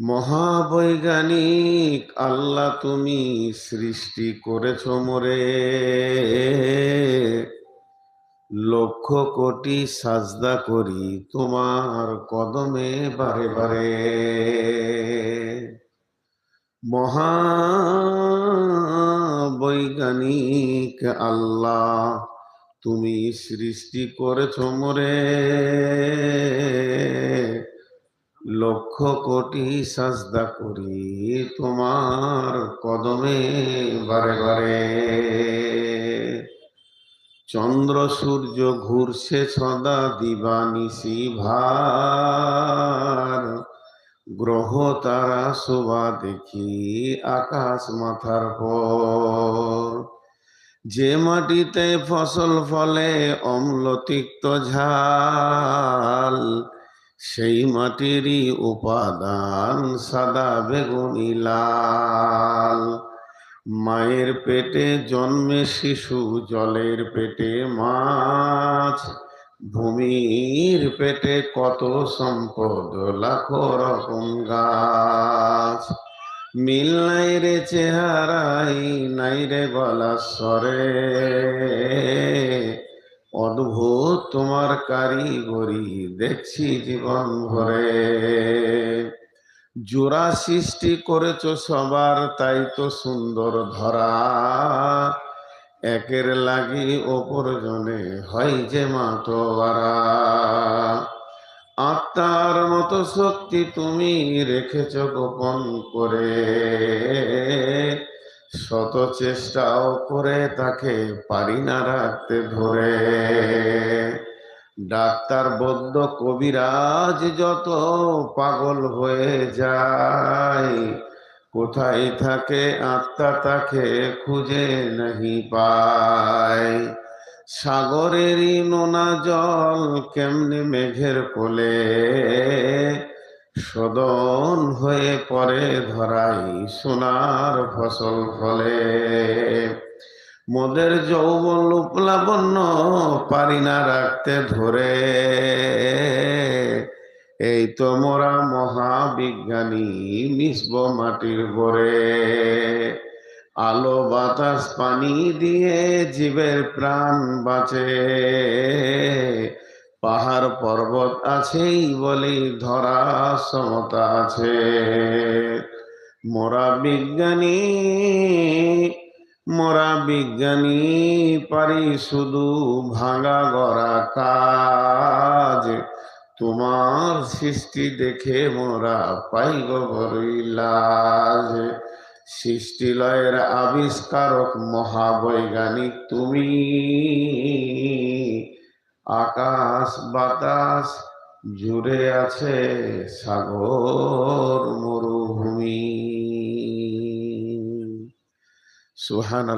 মহাবৈজ্ঞানিক, আল্লাহ তুমি সৃষ্টি করেছ মোরে। লক্ষ কোটি সাজদা করি তোমার কদমে বারে বারে। মহাবৈজ্ঞানিক, আল্লাহ তুমি সৃষ্টি করেছ মোরে। লক্ষ কোটি সাজদা করি তোমার কদমে বারে বারে। চন্দ্র সূর্য ঘুরছে সদা দিবানিসি ভার। গ্রহ তারা শোভা দেখি আকাশ মাথার পর। যে মাটিতে ফসল ফলে অম্ল তিক্ত ঝাল সেই মাটিরই উপাদান সাদা বেগুনি লাল। মায়ের পেটে জন্মে শিশু, জলের পেটে মাছ। ভূমির পেটে কত সম্পদ, লাখো রকম গাছ। মিল নাই রে চেহারাই, নাই রে গলা স্বরে। অদ্ভুত তোমার কারিগরি দেখছি জীবন ভরে। জোড়া সৃষ্টি করেছ সবার, তাই তো সুন্দর ধরা। একের লাগি ওপর জনে হয় যে মাতোয়ারা। আত্মার মতো শক্তি তুমি রেখেছ গোপন করে। শত চেষ্টাও করে তাকে পারি না রাখতে ধরে ডাক্তার বদ্ধ কবিরাজ যত পাগল হয়ে যায়, কোথায় থাকে আত্মা তাকে খুঁজে নাহি পায়। সাগরেরই নোনা জল কেমনে মেঘের কোলে সদন হয়ে পরে ধরাই সোনার ফসল ফলে। মোদের যৌবন লুপলাবন্য পারি না রাখতে ধরে। এই তো মোরা মহাবিজ্ঞানী মিশব মাটির গড়ে আলো, বাতাস, পানি দিয়ে জীবের প্রাণ বাঁচে। পাহাড় পর্বত আছেই বলি ধরা সমতা আছে। মোরা বিজ্ঞানী মোরা বিজ্ঞানী, পারি শুধু ভাঙা গড়া কাজ। তোমার সৃষ্টি দেখে মোরা পাইব বড়ই লাজ। সৃষ্টিলয়ের আবিষ্কারক মহাবৈজ্ঞানিক তুমি। আকাশ বাতাস জুড়ে আছে সাগর মরুভূমি। সুহান